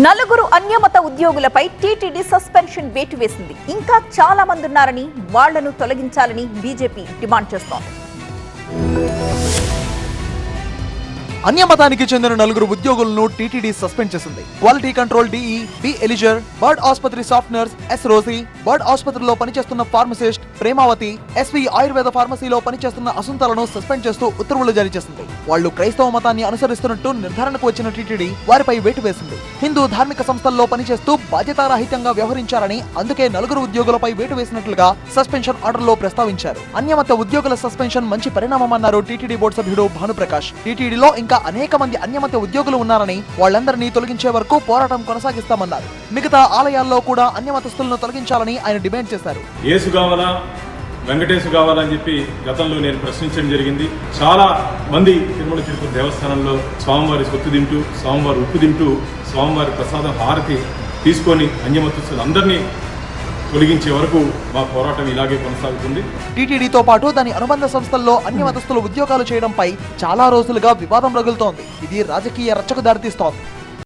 నలుగురు అన్యమత ఉద్యోగులపై TTD suspension వేటు వేసింది. ఇంకా చాలా మంది ఉన్నారని వాళ్ళను తొలగించాలని బీజేపీ డిమాండ్ చేస్తోంది. అన్యమతానికి చెందిన నలుగురు ఉద్యోగులను టీటీడీ సస్పెండ్ చేసింది. Quality control DE B Eliezer BIRD ఆసుపత్రి సాఫ్ట్ నర్స్ ఎస్ రోజీ బర్డ్ ఆసుపత్రిలో పనిచేస్తున్న pharmacist Premavathi S V Ayurveda ఫార్మసీలో పనిచేస్తున్న అసుంతలను సస్పెండ్ చేస్తూ ఉత్తర్వులు జారీ చేసింది. వాళ్ళు క్రైస్తవ మతాన్ని అనుసరిస్తున్నట్టు నిర్ధారణకు వచ్చిన టీటీడీ వారిపై వేటు వేసింది. హిందూ ధార్మిక సంస్థల్లో పనిచేస్తూ బాధ్యతారాహిత్యంగా వ్యవహరించారని అందుకే నలుగురు ఉద్యోగులపై వేటు వేసినట్లుగా సస్పెన్షన్ ఆర్డర్లో ప్రస్తావించారు. అన్యమత ఉద్యోగుల సస్పెన్షన్ మంచి పరిణామమన్నారు టీటీడీ బోర్డు సభ్యుడు భానుప్రకాష్. టీటీడీలో ఇంకా అనేక మంది అన్యమత ఉద్యోగులు ఉన్నారని వాళ్ళందరినీ తొలగించే వరకు పోరాటం కొనసాగిస్తామన్నారు. మిగతా ఆలయాల్లో కూడా అన్యమతస్తులను తొలగించాలని ఆయన డిమాండ్ చేశారు. యేసు కావాలా? వెంకటేశు కావాలా అని చెప్పి గతంలో నేను ప్రశ్నించడం జరిగింది. చాలా మంది తిరుమల తిరుపతి దేవస్థానంలో స్వామివారి సొత్తు తింటూ స్వామివారి ఉప్పు తింటూ స్వామివారి ప్రసాదం హారతి తీసుకొని అన్యమతస్తులు అందరినీ తొలగించే వరకు మా పోరాటం ఇలాగే కొనసాగుతుంది. టీటీడీతో పాటు దాని అనుబంధ సంస్థల్లో అన్యమతస్తులు ఉద్యోగాలు చేయడంపై చాలా రోజులుగా వివాదం రగులుతోంది. ఇది రాజకీయ రచ్చకు దారితీస్తోంది.